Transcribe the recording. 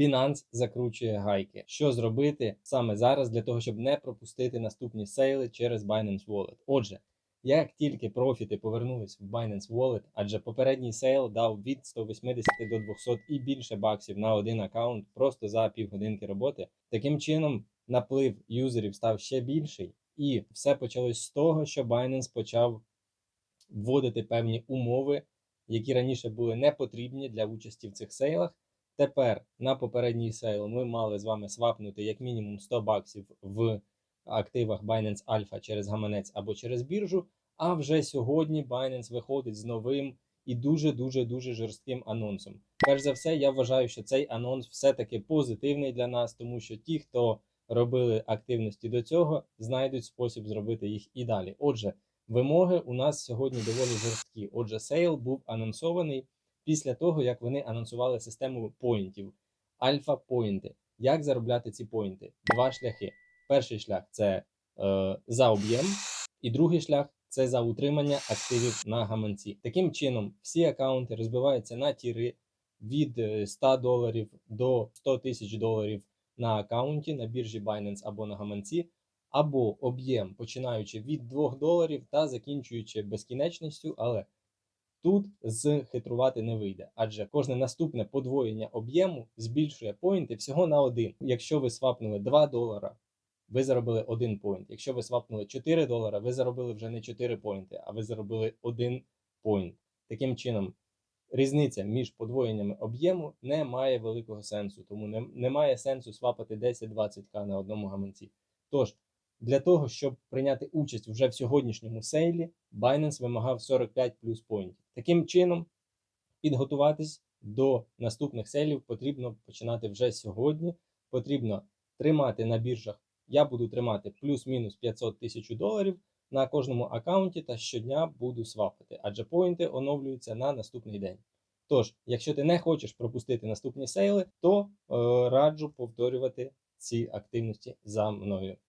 Binance закручує гайки. Що зробити саме зараз для того, щоб не пропустити наступні сейли через Binance Wallet? Отже, як тільки профіти повернулись в Binance Wallet, адже попередній сейл дав від 180 до 200 і більше баксів на один аккаунт просто за півгодинки роботи. Таким чином, наплив юзерів став ще більший, і все почалось з того, що Binance почав вводити певні умови, які раніше були не потрібні для участі в цих сейлах. Тепер на попередній сейл ми мали з вами свапнути як мінімум 100 баксів в активах Binance Alpha через гаманець або через біржу. А вже сьогодні Binance виходить з новим і дуже дуже дуже жорстким анонсом. Перш за все, я вважаю, що цей анонс все-таки позитивний для нас, тому що ті, хто робили активності до цього, знайдуть спосіб зробити їх і далі. Отже, вимоги у нас сьогодні доволі жорсткі. Отже, сейл був анонсований після того, як вони анонсували систему поінтів, альфа-поінти. Як заробляти ці поінти? Два шляхи. Перший шлях це е, за об'єм, і другий шлях це за утримання активів на гаманці. Таким чином, всі аккаунти розбиваються на тіри від е, 100 доларів до 100 тисяч доларів на аккаунті на біржі Binance або на гаманці, або об'єм починаючи від 2 доларів та закінчуючи безкінечністю, але Тут зхитрувати не вийде, адже кожне наступне подвоєння об'єму збільшує поінти всього на один. Якщо ви свапнули 2 долара, ви заробили 1 поінт. Якщо ви свапнули 4 долара, ви заробили вже не 4 поінти, а ви заробили 1 поінт. Таким чином, різниця між подвоєннями об'єму не має великого сенсу, тому не, немає сенсу свапати 10-20к на одному гаманці. Тож, для того, щоб прийняти участь вже в сьогоднішньому сейлі, Binance вимагав 45 плюс поінтів. Таким чином, підготуватись до наступних сейлів потрібно починати вже сьогодні. Потрібно тримати на біржах. Я буду тримати плюс-мінус 500 тисяч доларів на кожному аккаунті та щодня буду свапати, адже поінти оновлюються на наступний день. Тож, якщо ти не хочеш пропустити наступні сейли, то е, раджу повторювати ці активності за мною.